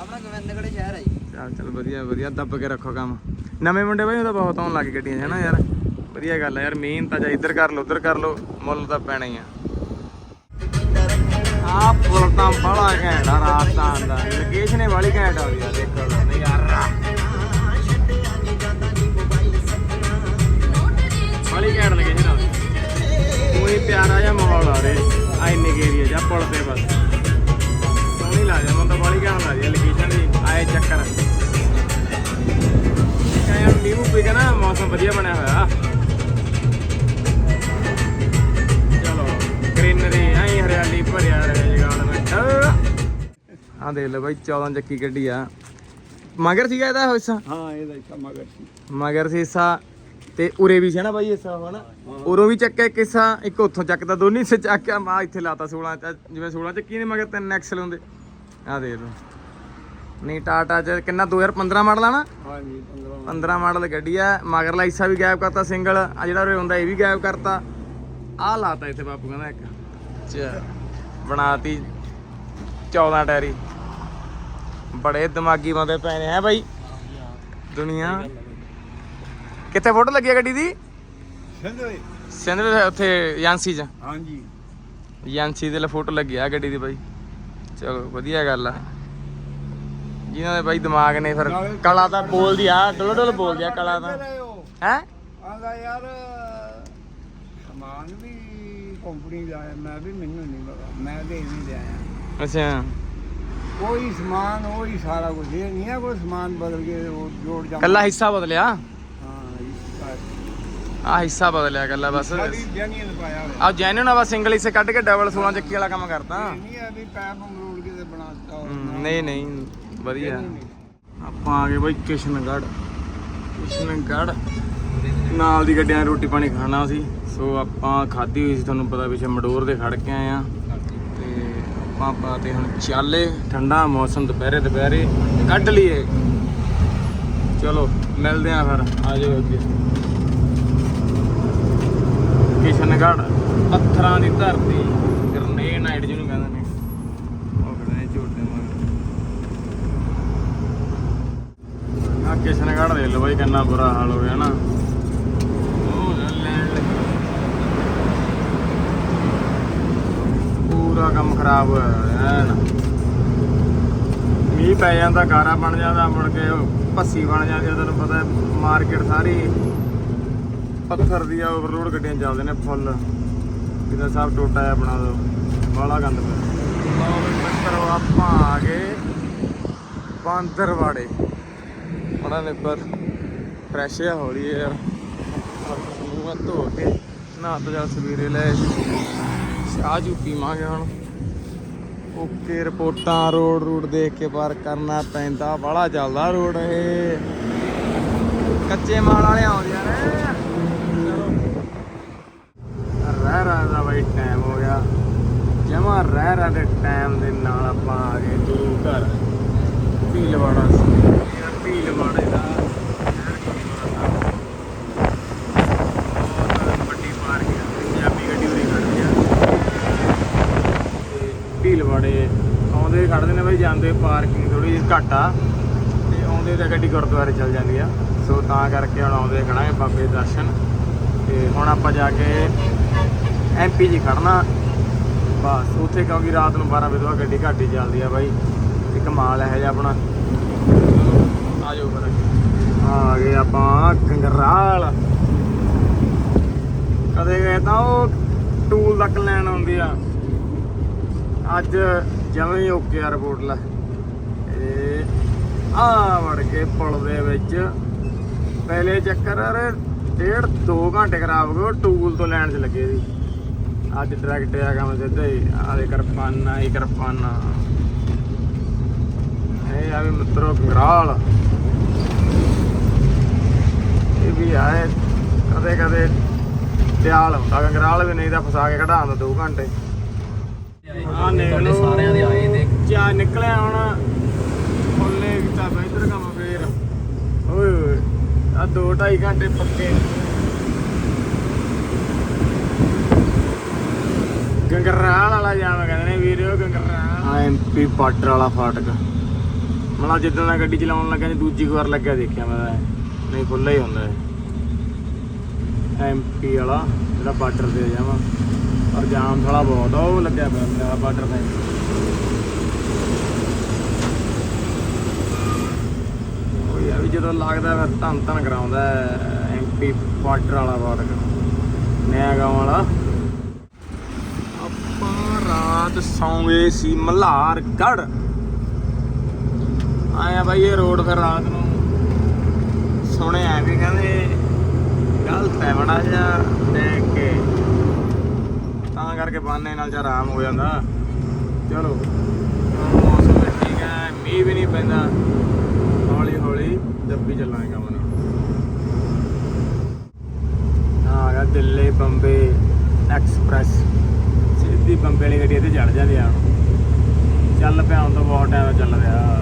ਆਪਣਾ ਗੋਬਿੰਦਗੜ੍ਹ ਸ਼ਹਿਰ ਹੈ ਜੀ। ਚੱਲ ਚੱਲ ਵਧੀਆ ਵਧੀਆ। ਦੱਬ ਕੇ ਰੱਖੋ ਕੰਮ। ਨਵੇਂ ਮੁੰਡੇ ਬਾਈ ਉਹ ਤਾਂ ਬਹੁਤ ਆਉਣ ਲੱਗ ਗੱਡੀਆਂ ਹੈ ਨਾ ਯਾਰ? ਵਧੀਆ ਗੱਲ ਆ ਯਾਰ। ਮਿਹਨਤ ਤਾਂ ਜਾਂ ਇੱਧਰ ਕਰ ਲਓ ਉੱਧਰ ਕਰ ਲਓ ਮੁੱਲ ਤਾਂ ਪੈਣਾ ਹੀ ਆ। ਆ ਪੁਲ ਤਾਂ ਬੜਾ ਘੈਂਟ ਆ ਰਾਜਸਥਾਨ ਦਾ। ਲੋਕੇਸ਼ਨ ਵਾਲੀ ਘੈਂਟ ਆ ਯਾਰ ਦੇਖੋ। ਨਜ਼ਾਰਾ। ਪਿਆਰਾ ਜਿਹਾ ਮਾਹੌਲ ਆ ਰੇ ਆ ਇੰਨੇ ਏਰੀਆ ਜਾਂ ਪੁਲ ਤੇ ਬਸ। ਸੋਹਣੀ ਲਾ ਜਾ ਮੈਨੂੰ ਤਾਂ ਬੜੀ ਘੈਂਟ ਲੱਗਦੀ ਲੋਕੇਸ਼ਨ ਦੀ ਆਏ ਚੱਕਰ। ਕਾਇਆ ਮੀਂਹ ਮੂੰਹ ਪਈ ਗਿਆ ਨਾ ਮੌਸਮ ਵਧੀਆ ਬਣਿਆ ਹੋਇਆ। ਚਲੋ ਗ੍ਰੀਨਰੀ ਆਈ ਹਰਿਆਲੀ ਭਰਿਆ ਰਹੇ ਵਿੱਚ। ਆ ਦੇਖ ਲੈ ਬਾਈ 14 ਚੱਕੀ ਗੱਡੀ ਆ। ਮਗਰ ਸੀਗਾ ਇਹਦਾ ਹਿੱਸਾ ਹਾਂ ਇਹਦਾ ਇੱਕਾ ਮਗਰ ਸੀ। ਮਗਰ ਸੀ ਹਿੱਸਾ। ਤੇ ਉਰੇ ਵੀ ਸੀ ਨਾ ਬਾਈ ਹਿੱਸਾ ਹਨਾ? ਉਰੋਂ ਵੀ ਚੱਕਿਆ ਇੱਕ ਹਿੱਸਾ ਇੱਕ ਉੱਥੋਂ ਚੱਕਦਾ ਦੋਨੀ ਹਿੱਸੇ ਚੱਕ ਕੇ ਮਾ ਇੱਥੇ ਲਾਤਾ 16 ਚ ਜਿਵੇਂ 16 ਚੱਕੀ ਨੇ ਮਗਰ ਤਿੰਨ ਐਕਸਲ ਹੁੰਦੇ ਆ ਦੇਖ ਲਓ। ਨਹੀਂ ਟਾਟਾ ਚ ਕਿੰਨਾ 2015 ਮਾਡਲ ਆ ਨਾ? ਹਾਂ ਜੀ 15 15 ਮਾਡਲ ਗੱਡੀ ਆ ਮਗਰਲਾ ਹਿੱਸਾ ਵੀ ਗਾਇਬ ਕਰਤਾ ਸਿੰਗਲ ਆ ਜਿਹੜਾ ਉਰੇ ਹੁੰਦਾ ਇਹ ਵੀ ਗਾਇਬ ਕਰਤਾ। ਆ ਲਾਤਾ ਇੱਥੇ ਬਾਪੂ ਕਹਿੰਦਾ ਇੱਕ। ਚ ਬਣਾਤੀ 14 ਟੈਰੀ ਬੜੇ ਦਿਮਾਗੀ ਬੰਦੇ ਪਏ ਨੇ ਹੈ ਬਾਈ। ਦੁਨੀਆ ਕਿੱਥੇ ਫੋਟੋ ਲੱਗੀ ਆ ਗੱਡੀ ਦੀ? ਸਿੰਧਵੇ ਸਿੰਧ ਉੱਥੇ ਏਜੰਸੀ ਚ। ਹਾਂ ਜੀ ਏਜੰਸੀ ਦੇ ਲਈ ਫੋਟੋ ਲੱਗੀ ਆ ਗੱਡੀ ਦੀ ਬਾਈ। ਚਲੋ ਵਧੀਆ ਗੱਲ ਆ। ਜਿਨ੍ਹਾਂ ਦੇ ਬਾਈ ਦਿਮਾਗ ਨੇ ਫਿਰ ਕਲਾ ਤਾਂ ਬੋਲਦੀ ਆ ਡੁੱਲ ਡੁੱਲ ਬੋਲਦੀ ਆ ਕਲਾ ਤਾਂ। ਹੈ? ਆਂਦਾ ਯਾਰ ਸਮਾਨ ਵੀ ਕੰਪਨੀ ਦਾ ਹੈ ਮੈਂ ਵੀ ਮੈਨੂੰ ਨਹੀਂ ਪਤਾ। ਮੈਂ ਇਹ ਵੀ ਲਿਆਇਆ। ਅੱਛਾ। ਕੋਈ ਸਮਾਨ ਉਹ ਹੀ ਸਾਰਾ ਕੁਝ ਇਹ ਨਹੀਂ ਹੈ ਕੋਈ ਸਮਾਨ ਬਦਲ ਕੇ ਉਹ ਜੋੜ ਜਾ ਕੱਲਾ ਹਿੱਸਾ ਬਦਲਿਆ? ਦਾ ਆ ਹਿੱਸਾ ਬਦਲਿਆ ਕੱਲਾ ਬਸ। ਸਾਡੀ ਜੈਨੀਅਨ ਪਾਇਆ ਹੋਇਆ। ਆ ਜੈਨੂਨ ਆ ਬਸ ਸਿੰਗਲ ਹਿੱਸੇ ਕੱਢ ਕੇ ਡਬਲ 16 ਚੱਕੀ ਵਾਲਾ ਕੰਮ ਕਰਤਾ। ਨਹੀਂ ਵੀ ਪੈਪ ਬਣਾ ਦਿੱਤਾ ਨਹੀਂ ਨਹੀਂ ਵਧੀਆ। ਆਪਾਂ ਆ ਗਏ ਬਾਈ ਕਿਸ਼ਨਗੜ੍ਹ। ਕਿਸ਼ਨਗੜ੍ਹ। ਨਾਲ ਦੀ ਗੱਡੀਆਂ ਰੋਟੀ ਪਾਣੀ ਖਾਣਾ ਸੀ। ਸੋ ਆਪਾਂ ਖਾਧੀ ਹੋਈ ਸੀ ਤੁਹਾਨੂੰ ਪਤਾ ਪਿੱਛੇ ਮਡੋਰ ਦੇ ਖੜ ਕੇ ਆਏ ਆ। ਤੇ ਆਪਾਂ ਪਾਤੇ ਹੁਣ ਚਾਲੇ। ਠੰਡਾ ਮੌਸਮ ਦੁਪਹਿਰੇ ਦੁਪਹਿਰੇ। ਕੱਢ ਲਈਏ। ਚਲੋ ਮਿਲਦੇ ਆ ਫਿਰ। ਆ ਜਾਓ ਅੱਗੇ। ਕਿਸ਼ਨਗੜ੍ਹ ਪੱਥਰਾਂ ਦੀ ਧਰਤੀ ਗ੍ਰਨੇਡ ਜਿਹਨੂੰ ਕਹਿੰਦੇ ਨੇ। ਉਹ ਨੇ ਝੋਟੇ ਮਗਰ ਆ ਕਿਸ਼ਨਗੜ੍ਹ ਦੇ ਲੋ ਬਾਈ ਕਿੰਨਾ ਬੁਰਾ ਹਾਲ ਹੋ ਗਿਆ ਨਾ। ਪੂਰਾ ਕੰਮ ਖਰਾਬ ਹੋਇਆ ਐਨ ਮੀਂਹ ਪੈ ਜਾਂਦਾ ਗਾਰਾ ਬਣ ਜਾਂਦਾ ਮੁੜ ਕੇ ਪੱਸੀ ਬਣ ਜਾਂਦੀ ਤੈਨੂੰ ਪਤਾ ਮਾਰਕੀਟ ਸਾਰੀ। ਪੱਥਰ ਦੀ ਆ ਓਵਰਲੋਡ ਗੱਡੀਆਂ ਚੱਲਦੇ ਨੇ ਫੁੱਲ ਕਿਤੇ ਸਭ ਟੋਟਾ ਜਿਹਾ ਬਣਾ ਦੋ। ਬਾਲਾ ਗੰਦ ਪਿਆ। ਲਓ ਮਿੱਤਰੋ, ਆਪਾਂ ਆ ਗਏ ਬਾਂਦਰਵਾੜੇ। ਉਹਨਾਂ ਨੇ ਫਰੈਸ਼ ਜਿਹਾ ਹੋ ਰਹੀ ਹੈ ਯਾਰ। ਮੂੰਹ ਧੋ ਕੇ ਨਹਾ ਤਾਂ ਜਾ ਸਵੇਰੇ ਲੈ ਚਾਹ ਜੂ ਪੀਵਾਂਗੇ ਹੁਣ। ਓਕੇ, ਰਿਪੋਰਟਾਂ ਰੋਡ ਰੂਡ ਦੇਖ ਕੇ ਪਾਰ ਕਰਨਾ ਪੈਂਦਾ। ਬਾਹਲਾ ਚੱਲਦਾ ਰੋਡ ਇਹ। ਕੱਚੇ ਮਾਲ ਵਾਲੇ ਆਉਂਦੀਆਂ ਨੇ ਚਲੋ ਰਹਿ ਰਹਿ ਦਾ ਬਈ ਟਾਈਮ ਹੋ ਗਿਆ। ਜਮਾ ਰਹਿ ਰਹਿ ਦੇ ਟਾਈਮ ਦੇ ਨਾਲ ਆਪਾਂ ਆ ਗਏ ਗੁਰੂ ਘਰ। ਭੀਲਵਾੜਾ ਸੀ। ਯਾਰ ਭੀਲਵਾੜੇ ਦਾ ਸ਼ਹਿਰ ਗੁਰਦੁਆਰਾ ਵੱਡੀ ਪੰਜਾਬੀ ਗੱਡੀ ਉਰੀ ਖੜਦੀ ਆ। ਤੇ ਭੀਲਵਾੜੇ ਖੜਦੇ ਨੇ ਬਈ, ਜਾਂਦੇ ਪਾਰਕਿੰਗ ਥੋੜੀ ਜਿਹੀ ਘੱਟ ਆ। ਤੇ ਆਉਂਦੇ ਤਾਂ ਗੱਡੀ ਗੁਰਦੁਆਰੇ ਚੱਲ ਜਾਂਦੀ ਆ। ਸੋ ਤਾਂ ਕਰਕੇ ਹੁਣ ਆਉਂਦੇ ਖੜਾਂਗੇ ਬਾਬੇ ਦੇ ਦਰਸ਼ਨ। ਤੇ ਹੁਣ ਆਪਾਂ ਜਾ ਕੇ ਐਮਪੀ ਜੀ ਖੜਨਾ। ਬਸ, ਉੱਥੇ ਕਿਉਂਕਿ ਰਾਤ ਨੂੰ 12 ਵਜੇ ਤੋਂ ਬਾਅਦ ਗੱਡੀ ਘੱਟ ਹੀ ਚੱਲਦੀ ਆ ਬਾਈ। ਤੇ ਕਮਾਲ ਹੈ ਜਿਹਾ ਆਪਣਾ। ਆ ਜਾਓ ਪਰ ਆ ਗਏ ਆਪਾਂ ਕੰਗਰਾਲ। ਕਦੇ ਗਏ ਤਾਂ ਉਹ ਟੂਲ ਤੱਕ ਲੈਣ ਆਉਂਦੀ ਆ। ਅੱਜ ਜਵੇਂ ਹੀ ਓਕੇ ਆ ਰਿਪੋਰਟ ਲੈ। ਆ ਵੜ ਕੇ ਪੁਲ ਦੇ ਵਿੱਚ। ਪਹਿਲੇ ਚੱਕਰ ਅਰੇ ਡੇਢ 2 ਘੰਟੇ ਖਰਾਬ ਹੋ ਗਏ, ਉਹ ਟੂਲ ਤੋਂ ਲੈਣ 'ਚ ਲੱਗੇ ਸੀ। ਅੱਜ ਡਾਇਰੈਕਟ ਆ ਕੰਮ ਸਿੱਧਾ ਹੀ ਆਲੇ ਕਰਪਾਨਾ ਹੀ ਕਰਪਾਨਾ। ਇਹ ਆ ਵੀ ਮਿੱਤਰੋ ਕੰਗਰਾਲ ਇਹ ਵੀ ਆਏ ਕਦੇ ਕਦੇ ਦਿਆਲ ਹੁੰਦਾ ਕੰਗਰਾਲ ਵੀ ਨਹੀਂ ਤਾਂ ਫਸਾ ਕੇ ਕਢਾਉਂਦਾ 2 ਘੰਟੇ। ਆ ਨਿਕਲੋ ਸਾਰਿਆਂ ਦੇ ਆਏ ਨੇ। ਚਾ ਨਿਕਲਿਆ ਹੁਣ ਫੁੱਲੇ ਕੀਤਾ ਵਾ ਇੱਧਰ ਕੰਮ ਫੇਰ। ਓਏ ਓਏ ਆ 2 2.5 ਘੰਟੇ ਪੱਕੇ। ਗੰਗਰਾਲ ਵਾਲਾ ਜਾਮ ਕਹਿੰਦੇ ਨੇ ਵੀਰੋ, ਗੰਗਰਾਲ। ਆ ਐਮਪੀ ਬਾਰਡਰ ਵਾਲਾ ਫਾਟਕ। ਮਤਲਬ ਜਿੱਦਾਂ ਦਾ ਗੱਡੀ ਚਲਾਉਣ ਲੱਗਾ ਜੀ ਦੂਜੀ ਵਾਰ ਲੱਗਿਆ ਦੇਖਿਆ ਮੈਂ ਨਹੀਂ ਖੁੱਲਾ ਹੀ ਹੁੰਦਾ ਐਮਪੀ ਵਾਲਾ, ਜਿਹੜਾ ਬਾਰਡਰ ਤੇ ਜਾਵਾਂ ਪਰ ਜਾਮ ਥੋੜਾ ਬਹੁਤ ਆ, ਉਹ ਲੱਗਿਆ ਪਿਆ ਮੇਰਾ ਬਾਰਡਰ ਤੇ। ਉਹ ਯਾਰ ਵੀ ਜਦੋਂ ਲੱਗਦਾ ਫਿਰ ਧੰਨ ਧੰਨ ਕਰਾਉਂਦਾ ਐਮਪੀ ਬਾਰਡਰ ਵਾਲਾ ਫਾਟਕ। ਨਇਆ ਗਾਉਂ ਵਾਲਾ। ਬਹੁਤ ਸੌਂਗੇ ਸੀ ਮਲਹਾਰ ਗੜ ਆਇਆ ਬਾਈ ਇਹ ਰੋਡ ਫਿਰ ਰਾਤ ਨੂੰ। ਸੁਣਿਆ ਵੀ ਕਹਿੰਦੇ ਗਲਤ ਹੈ ਬੜਾ ਜਿਹਾ ਦੇਖ ਕੇ। ਤਾਂ ਕਰਕੇ ਬਾਨੇ ਨਾਲ ਚ ਆਰਾਮ ਹੋ ਜਾਂਦਾ। ਚਲੋ ਮੌਸਮ ਠੀਕ ਹੈ, ਮੀਂਹ ਵੀ ਨਹੀਂ ਪੈਂਦਾ। ਹੌਲੀ ਹੌਲੀ ਜੱਪੀ ਚੱਲਾਂਗੇ ਕੰਮ ਨਾਲ। ਆ ਦਿੱਲੀ ਬੰਬੇ ਐਕਸਪ੍ਰੈਸ। ਸਿੱਧੀ ਬੰਬੇ ਵਾਲੀ ਗੱਡੀ ਤੇ ਚੜ ਜਾਂਦੀ ਆ। ਚੱਲ ਪਿਆ ਹੁਣ ਤਾਂ ਬਹੁਤ ਟਾਈਮ ਚੱਲ ਰਿਹਾ।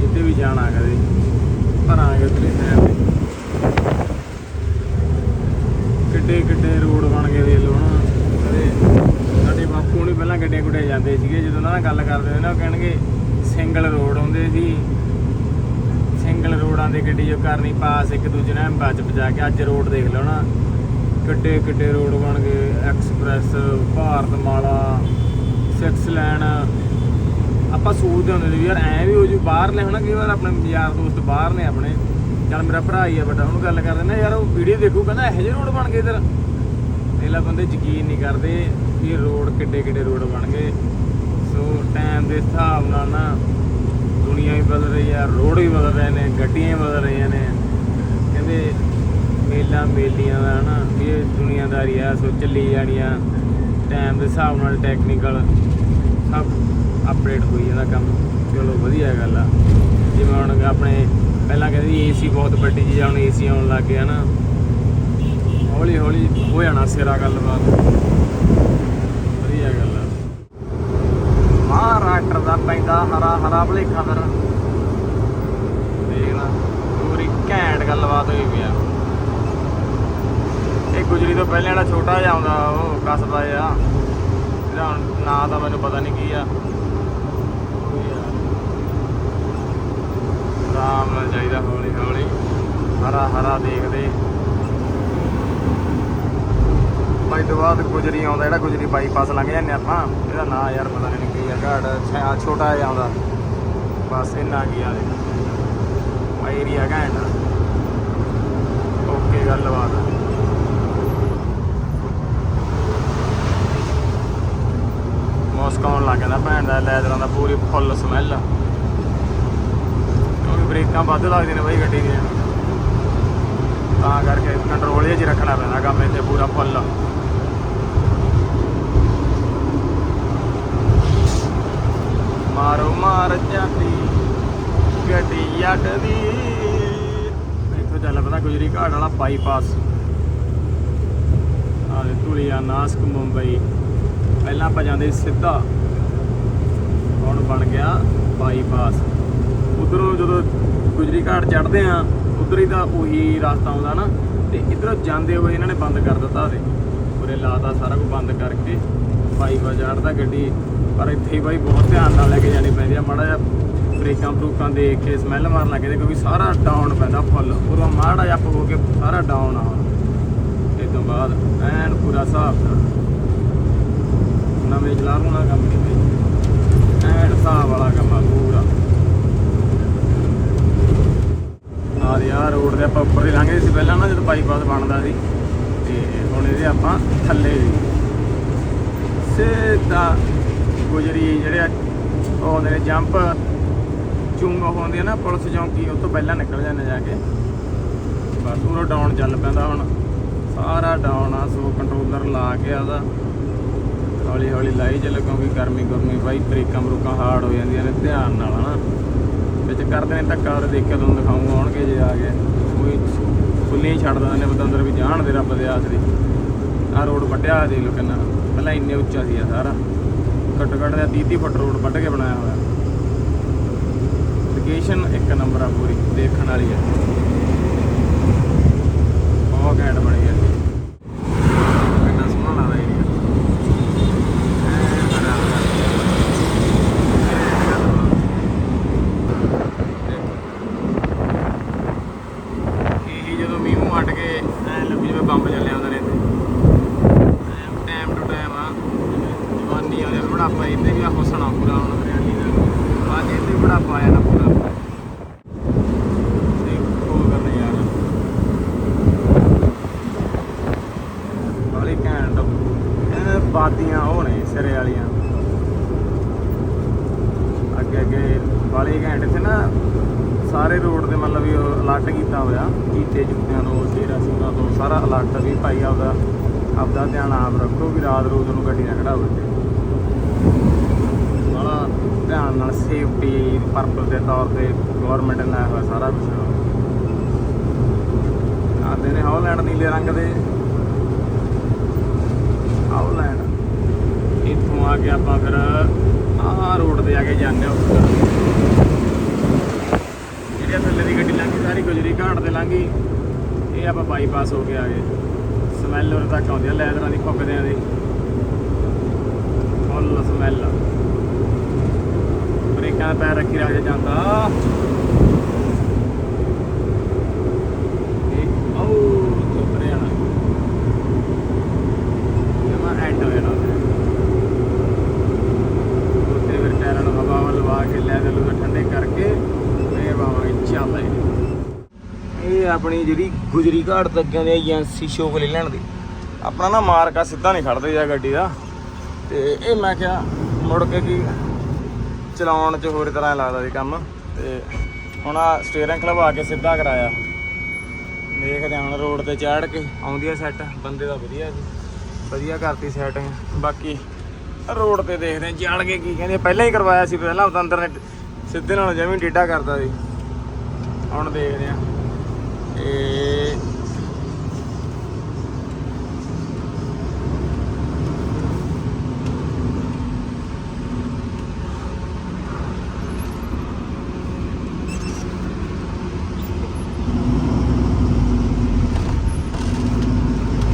ਜਿੱਤੇ ਵੀ ਜਾਣਾ ਕਦੇ, ਭਰਾਂਗੇ ਉਤਲੇ ਸਾਹਿਬ ਕਿੱਡੇ ਕਿੱਡੇ ਰੋਡ ਬਣ ਗਏ ਵੇਖ ਲਓ ਨਾ ਕਦੇ ਸਾਡੇ ਬਾਪੂ ਨੇ ਪਹਿਲਾਂ ਗੱਡੀਆਂ ਗੁੱਡੀਆਂ ਜਾਂਦੇ ਸੀਗੇ, ਜਦੋਂ ਉਹਨਾਂ ਨਾਲ ਗੱਲ ਕਰਦੇ ਨੇ ਨਾ, ਉਹ ਕਹਿਣਗੇ ਸਿੰਗਲ ਰੋਡ ਹੁੰਦੇ ਸੀ। ਸਿੰਗਲ ਰੋਡਾਂ ਦੇ ਗੱਡੀ ਜੋ ਕਰਨੀ ਪਾਸ ਇੱਕ ਦੂਜੇ ਨਾਲ ਬਚ ਬਚਾ ਕੇ ਅੱਜ ਰੋਡ ਦੇਖ ਲਓ ਨਾ। ਕਿੱਡੇ ਕਿੱਡੇ ਰੋਡ ਬਣ ਗਏ ਐਕਸਪ੍ਰੈਸ ਭਾਰਤ ਮਾਲਾ ਸਿਕਸ ਲੈਨ ਆਪਾਂ ਸੋਚਦੇ ਹੁੰਦੇ ਸੀ ਵੀ ਯਾਰ ਐ ਵੀ ਹੋ ਜੂ ਬਾਹਰ ਨੇ ਹਨਾ, ਕਈ ਵਾਰ ਆਪਣੇ ਯਾਰ ਦੋਸਤ ਬਾਹਰ ਨੇ ਆਪਣੇ। ਚੱਲ ਮੇਰਾ ਭਰਾ ਹੀ ਆ ਵੱਡਾ, ਉਹਨੂੰ ਗੱਲ ਕਰਦੇ ਨਾ ਯਾਰ ਉਹ ਵੀਡੀਓ ਦੇਖੂ, ਕਹਿੰਦਾ ਇਹੋ ਜਿਹੇ ਰੋਡ ਬਣ ਗਏ ਇੱਧਰ। ਪਹਿਲਾਂ ਬੰਦੇ ਯਕੀਨ ਨਹੀਂ ਕਰਦੇ ਵੀ ਰੋਡ ਕਿੱਡੇ ਕਿੱਡੇ ਰੋਡ ਬਣ ਗਏ। ਸੋ ਟਾਈਮ ਦੇ ਹਿਸਾਬ ਨਾਲ ਨਾ ਦੁਨੀਆ ਵੀ ਬਦਲ ਰਹੀ ਆ, ਰੋਡ ਵੀ ਬਦਲ ਰਹੇ ਨੇ, ਗੱਡੀਆਂ ਵੀ ਬਦਲ ਰਹੀਆਂ ਨੇ। ਕਹਿੰਦੇ ਮੇਲਾ ਮੇਲੀਆਂ ਦਾ ਨਾ ਇਹ ਦੁਨੀਆਦਾਰੀ ਆ, ਸੋ ਚੱਲੀ ਜਾਣੀਆਂ। ਟਾਈਮ ਦੇ ਹਿਸਾਬ ਨਾਲ ਟੈਕਨੀਕਲ ਸਭ ਅਪਡੇਟ ਹੋਈ ਜਾਂਦਾ ਕੰਮ। ਚਲੋ ਵਧੀਆ ਗੱਲ ਆ। ਜਿਵੇਂ ਹੁਣ ਆਪਣੇ, ਪਹਿਲਾਂ ਕਹਿੰਦੇ ਏਸੀ ਬਹੁਤ ਵੱਡੀ ਚੀਜ਼ ਆ, ਹੁਣ ਏਸੀ ਆਉਣ ਲੱਗ ਗਿਆ ਨਾ। ਹੌਲੀ ਹੌਲੀ ਹੋ ਜਾਣਾ ਸਿਰਾ ਗੱਲਬਾਤ। ਵਧੀਆ ਗੱਲ ਆ। ਮਹਾਰਾਸ਼ਟਰ ਦਾ ਪੈਂਦਾ ਹਰਾ ਹਰਾ ਭਲੇਖਾ ਫਿਰ। ਦੇਖਣਾ ਪੂਰੀ ਘੈਂਟ ਗੱਲਬਾਤ ਹੋਈ ਪਿਆ ਗੁਜਰੀ ਤੋਂ ਪਹਿਲਾਂ ਜਿਹੜਾ ਛੋਟਾ ਜਿਹਾ ਆਉਂਦਾ, ਉਹ ਕਸਬਾ ਆ। ਇਹਦਾ ਨਾਂ ਤਾਂ ਮੈਨੂੰ ਪਤਾ ਨਹੀਂ ਕੀ ਆ। ਆਰਾਮ ਨਾਲ ਚਾਹੀਦਾ ਹੌਲੀ ਹੌਲੀ। ਹਰਾ ਹਰਾ ਦੇਖਦੇ। ਬਾਈ ਤੋਂ ਬਾਅਦ ਗੁਜਰੀ ਆਉਂਦਾ, ਜਿਹੜਾ ਗੁਜਰੀ ਬਾਈਪਾਸ ਲੰਘ ਜਾਂਦੇ ਆਪਾਂ, ਇਹਦਾ ਨਾਂ ਯਾਰ ਪਤਾ ਨਹੀਂ ਕੀ ਆ, ਘਾਟ ਛੋਟਾ ਜਿਹਾ ਆਉਂਦਾ। ਬਸ ਇੰਨਾ ਕੀ ਆ ਦੇ ਏਰੀਆ ਘੈਂਟ ਓਕੇ, ਗੱਲਬਾਤ। ਮੌਸਕਾਉਣ ਲੱਗ ਜਾਂਦਾ ਭੈਣ ਦਾ, ਲੈਦਰਾਂ ਦਾ ਪੂਰੀ ਫੁੱਲ ਸਮੈਲ ਕਿਉਂਕਿ ਬ੍ਰੇਕਾਂ ਵੱਧ ਲੱਗਦੀਆਂ ਨੇ ਬਾਈ ਗੱਡੀ ਦੀਆਂ। ਤਾਂ ਕਰਕੇ ਕੰਟਰੋਲ ਹੀ ਰੱਖਣਾ ਪੈਂਦਾ ਕੰਮ ਇੱਥੇ ਪੂਰਾ ਫੁੱਲ ਮਾਰੋ, ਮਾਰ ਜਾਂਦੀ, ਗੱਡੀ ਅੱਡਦੀ। ਇੱਥੋਂ ਚੱਲ ਪਤਾ ਗੁਜਰੀ ਘਾਟ ਵਾਲਾ ਬਾਈਪਾਸ ਆ ਧੂਲੀਆ ਨਾਸਕ, ਮੁੰਬਈ। ਪਹਿਲਾਂ ਆਪਾਂ ਜਾਂਦੇ ਸਿੱਧਾ। ਹੁਣ ਬਣ ਗਿਆ ਬਾਈਪਾਸ ਉਧਰੋਂ ਜਦੋਂ ਗੁਜਰੀ ਘਾਟ ਚੜ੍ਹਦੇ ਆ ਉਧਰ ਹੀ ਤਾਂ ਉਹੀ ਰਸਤਾ ਆਉਂਦਾ ਨਾ। ਤੇ ਇਧਰੋਂ ਜਾਂਦੇ ਹੋਏ ਇਹਨਾਂ ਨੇ ਬੰਦ ਕਰ ਦਿੱਤਾ ਤੇ ਉਰੇ ਲਾਤਾ ਸਾਰਾ ਕੁਝ ਬੰਦ ਕਰਕੇ। ਬਾਈਪਾਸ ਚੜ੍ਹਦਾ ਗੱਡੀ। ਪਰ ਇੱਥੇ ਹੀ ਬਾਈ ਬਹੁਤ ਧਿਆਨ ਨਾਲ ਲੈ ਕੇ ਜਾਣੀ ਪੈਂਦੀ ਆ। ਮਾੜਾ ਜਿਹਾ ਬ੍ਰੇਕਾਂ ਬਰੂਕਾਂ ਦੇਖ ਕੇ ਸਮੈਲ ਮਾਰਨ ਲੱਗ ਤੇ ਕਿਉਂਕਿ ਸਾਰਾ ਡਾਊਨ ਪੈਂਦਾ ਫੁੱਲ ਪੂਰਾ ਮਾੜਾ ਜਿਹਾ ਹੋ ਕੇ ਸਾਰਾ ਡਾਊਨ ਆ ਇਹ ਤੋਂ ਬਾਅਦ ਐਨ ਪੂਰਾ ਹਿਸਾਬ ਨਾਲ। ਨਵੇਂ ਚਲਾਰੂ ਨਾਲ ਕੰਮ ਨਹੀਂ। ਬਈ ਐਨ ਵਾਲਾ ਕੰਮ ਆ ਪੂਰਾ। ਆ ਯਾਰ ਰੋਡ ਦੇ ਆਪਾਂ ਉੱਪਰ ਹੀ ਲੰਘਦੇ ਸੀ ਪਹਿਲਾਂ ਨਾ, ਜਦੋਂ ਬਾਈਪਾਸ ਬਣਦਾ ਸੀ। ਤੇ ਹੁਣ ਇਹਦੇ ਆਪਾਂ ਥੱਲੇ ਜੀ। ਸਿੱਧਾ ਗੁਜਰੀ ਜਿਹੜੇ ਆ ਉਹ ਨੇ, ਜੰਪ ਚੁੰਗ ਹੁੰਦੀ ਆ ਨਾ, ਪੁਲਿਸ ਚੌਂਕੀ, ਉਹ ਤੋਂ ਪਹਿਲਾਂ ਨਿਕਲ ਜਾਂਦੇ ਜਾ ਕੇ। ਬਸ ਪੂਰਾ ਡਾਊਨ ਚੱਲ ਪੈਂਦਾ ਹੁਣ। ਸਾਰਾ ਡਾਊਨ ਆ, ਸੋ ਕੰਟਰੋਲਰ ਲਾ ਕੇ ਆਦਾ। ਹੌਲੀ ਹੌਲੀ ਲਾਈ ਚੱਲ ਕਿਉਂਕਿ ਗਰਮੀ ਗਰਮੀ ਬਾਈ ਬ੍ਰੇਕਾਂ ਬਰੂਕਾਂ ਹਾਰਡ ਹੋ ਜਾਂਦੀਆਂ ਨੇ, ਧਿਆਨ ਨਾਲ ਹਨਾ। ਵਿੱਚ ਕਰਦੇ ਨੇ ਧੱਕਾ ਉਹ ਦੇਖਿਆ ਤੁਹਾਨੂੰ ਦਿਖਾਉਂਗਾ ਆਉਣਗੇ ਜੇ ਆ ਗਏ। ਕੋਈ ਫੁੱਲੀ ਛੱਡ ਦਿੰਦੇ ਨੇ ਬਤੰਦਰ ਵੀ, ਜਾਣ ਦੇ ਰੱਬ ਦੇ ਆਸਰੇ ਆ ਰੋਡ ਵੱਡਿਆ ਹੋਇਆ ਦੇਖ ਲਓ ਕਿੰਨਾ। ਪਹਿਲਾਂ ਇੰਨੇ ਉੱਚਾ ਸੀ ਇਹ ਸਾਰਾ। ਘੱਟੋ ਘੱਟ ਦਾ 30 30 ਫੁੱਟ ਰੋਡ ਵੱਢ ਕੇ ਬਣਾਇਆ ਹੋਇਆ। ਲੋਕੇਸ਼ਨ ਇੱਕ ਨੰਬਰ ਆ ਪੂਰੀ, ਦੇਖਣ ਵਾਲੀ ਆ। ਬਹੁਤ ਘੈਂਟ ਬਣੀ ਹੈ ਕਿੰਨਾ ਸੋਹਣਾ ਲੱਗਦਾ ਏਰੀਆ ਐਨ ਹਰਾ ਇਹੀ ਜਦੋਂ ਮੀਂਹ ਮੂੰਹ ਹਟ ਕੇ ਐ ਲੱਗੂ ਜਿਵੇਂ ਬੰਬ ਚੱਲਿਆ ਹੁੰਦੇ ਨੇ ਇੱਥੇ ਟਾਈਮ ਟੂ ਟਾਈਮ ਆ ਜਵਾਨੀ ਆਉਂਦੇ ਬੁਢਾਪਾ ਇਹਦੇ ਵੀ ਆ ਹੁਸਣਾ ਪੂਰਾ ਹੁਣ ਹਰਿਆਲੀ ਦਾ ਬਾਅਦ ਇਹਦੇ ਵੀ ਬੁਢਾਪਾ ਆਇਆ ਨਾ ਪੂਰਾ ਦੇਖੋ ਕਰਨੇ ਯਾਰ ਬਾਲੀ ਘੈਂਟ ਇਹ ਬਾਦੀਆਂ ਉਹ ਨੇ ਸਿਰੇ ਵਾਲੀਆਂ ਅੱਗੇ ਅੱਗੇ ਬਾਲੀ ਘੈਂਟ ਇੱਥੇ ਨਾ ਸਾਰੇ ਰੋਡ ਦੇ ਮਤਲਬ ਵੀ ਅਲਰਟ ਕੀਤਾ ਹੋਇਆ ਕੀਤੇ ਜੁੱਤਿਆਂ ਤੋਂ ਸ਼ੇਰਾ ਸਿੰਘਾਂ ਤੋਂ ਸਾਰਾ ਅਲਰਟ ਵੀ ਭਾਈ ਆਪਦਾ ਆਪਦਾ ਧਿਆਨ ਆਪ ਰੱਖੋ ਵੀ ਰਾਤ ਰੋਜ਼ ਨੂੰ ਗੱਡੀ ਨਾ ਖੜਾਓ ਇੱਥੇ ਬੜਾ ਧਿਆਨ ਨਾਲ ਸੇਫਟੀ ਪਰਪਸ ਦੇ ਤੌਰ ਤੇ ਗਵਰਨਮੈਂਟ ਨੇ ਲਾਇਆ ਹੋਇਆ ਸਾਰਾ ਕੁਝ ਆਦੇ ਨੇ ਹੌਲੈਂਡ ਨੀਲੇ ਰੰਗ ਦੇ। ਹੌਲੈਂਡ ਇੱਥੋਂ ਆ ਕੇ ਆਪਾਂ ਫਿਰ ਆਹ ਰੋਡ ਤੇ ਆ ਕੇ ਜਾਂਦੇ ਹਾਂ। ਜਿਹੜੀ ਆਹ ਥੱਲੇ ਦੀ ਗੱਡੀ ਲੰਘੀ, ਸਾਰੀ ਗੁਜਰੀ ਘਾਟ ਤੇ ਲੰਘੀ। ਇਹ ਆਪਾਂ ਬਾਈਪਾਸ ਹੋ ਕੇ ਆ ਗਏ। ਸਮੈਲ ਉਰੇ ਤੱਕ ਆਉਂਦੀ ਆ, ਲੈਦਰਾਂ ਦੀ ਫੁੱਕਦਿਆਂ ਦੀ। ਫੁੱਲ ਸਮੈਲ ਬ੍ਰੇਕਾਂ ਪੈਰ ਰੱਖੀ ਰੱਖ ਜਾਂਦਾ। ਲਵਾ ਕੇ ਲੈਦਰ ਲੂਦਰ ਠੰਡੇ ਕਰਕੇ ਇਹ ਆਪਣੀ ਜਿਹੜੀ ਗੁਜਰੀ ਘਾਟ ਤੱਕ ਦੀ ਏਜੰਸੀ ਸ਼ੋਕ ਲੈ ਲੈਣ ਦੀ। ਆਪਣਾ ਨਾ ਮਾਰਕਾ ਸਿੱਧਾ ਨਹੀਂ ਖੜਦੇ ਜਾ ਗੱਡੀ ਦਾ। ਤੇ ਇਹ ਮੈਂ ਕਿਹਾ ਮੁੜ ਕੇ ਕੀ ਚਲਾਉਣ 'ਚ ਹੋਰ ਤਰ੍ਹਾਂ ਲੱਗਦਾ ਸੀ ਕੰਮ। ਤੇ ਹੁਣ ਆ ਸਟੀਅਰਿੰਗ ਖਲਵਾ ਕੇ ਸਿੱਧਾ ਕਰਾਇਆ। ਦੇਖਦੇ ਹਾਂ ਹੁਣ ਰੋਡ ਤੇ ਚਾੜ ਕੇ ਆਉਂਦੀ ਆ ਸੈੱਟ ਬੰਦੇ ਦਾ ਵਧੀਆ ਸੀ ਵਧੀਆ ਕਰਤੀ ਸੈਟਿੰਗ ਬਾਕੀ ਰੋਡ ਤੇ ਦੇਖਦੇ ਹਾਂ, ਜਾਣ ਕੇ ਕੀ ਕਹਿੰਦੇ ਪਹਿਲਾਂ ਹੀ ਕਰਵਾਇਆ ਸੀ, ਪਹਿਲਾਂ ਉਤੰਦਰ ਨੇ ਸਿੱਧੇ ਨਾਲ ਜਮੀ ਡੇਡਾ ਕਰਦਾ ਸੀ। ਹੁਣ ਦੇਖਦੇ ਹਾਂ। ਇਹ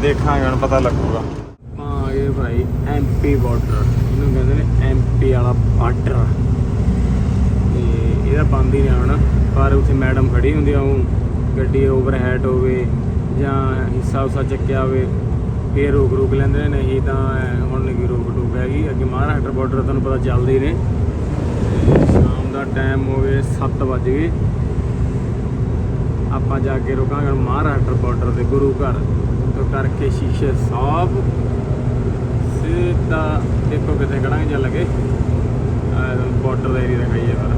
ਦੇਖਾਂਗੇ, ਹੁਣ ਪਤਾ ਲੱਗੂਗਾ। ਹਾਂ ਇਹ ਭਾਈ ਐਮਪੀ ਬਾਰਡਰ ਇਹਨੂੰ ਕਹਿੰਦੇ ਨੇ ਐਮਪੀ ਵਾਲਾ ਬਾਰਡਰ ਤੇ ਇਹਦਾ ਬੰਦ ਹੀ ਨਹੀਂ ਆਉਣਾ ਪਰ ਉੱਥੇ ਮੈਡਮ ਖੜੀ ਹੁੰਦੀ ਆ, ਉਹ ਗੱਡੀ ਓਵਰਹੈਡ ਹੋਵੇ ਜਾਂ ਹਿੱਸਾ ਉਸਾ ਚੱਕਿਆ ਹੋਵੇ, ਫੇਰ ਰੋਕ ਰੋਕ ਲੈਂਦੇ ਨੇ, ਨਹੀਂ ਤਾਂ ਐਂ ਹੁਣ ਨਹੀਂ ਰੋਕ ਟੋਕ ਹੈਗੀ। ਅੱਗੇ ਮਹਾਰਾਸ਼ਟਰ ਬਾਰਡਰ ਤੁਹਾਨੂੰ ਪਤਾ ਚੱਲਦੇ ਹੀ ਨੇ ਸ਼ਾਮ ਦਾ ਟਾਈਮ ਹੋਵੇ 7 ਵਜ ਗਏ। ਆਪਾਂ ਜਾ ਕੇ ਰੁਕਾਂਗੇ ਮਹਾਰਾਸ਼ਟਰ ਬਾਰਡਰ ਦੇ ਗੁਰੂ ਘਰ। ਤੋਂ ਕਰਕੇ ਸ਼ੀਸ਼ੇ ਸਾਫ਼। ਸਿੱਧਾ ਦੇਖੋ ਕਿਤੇ ਖੜਾਂਗੇ ਚੱਲ ਕੇ ਬਾਰਡਰ ਦਾ ਏਰੀਆ ਦਾ ਦਿਖਾਈਏ ਪਰ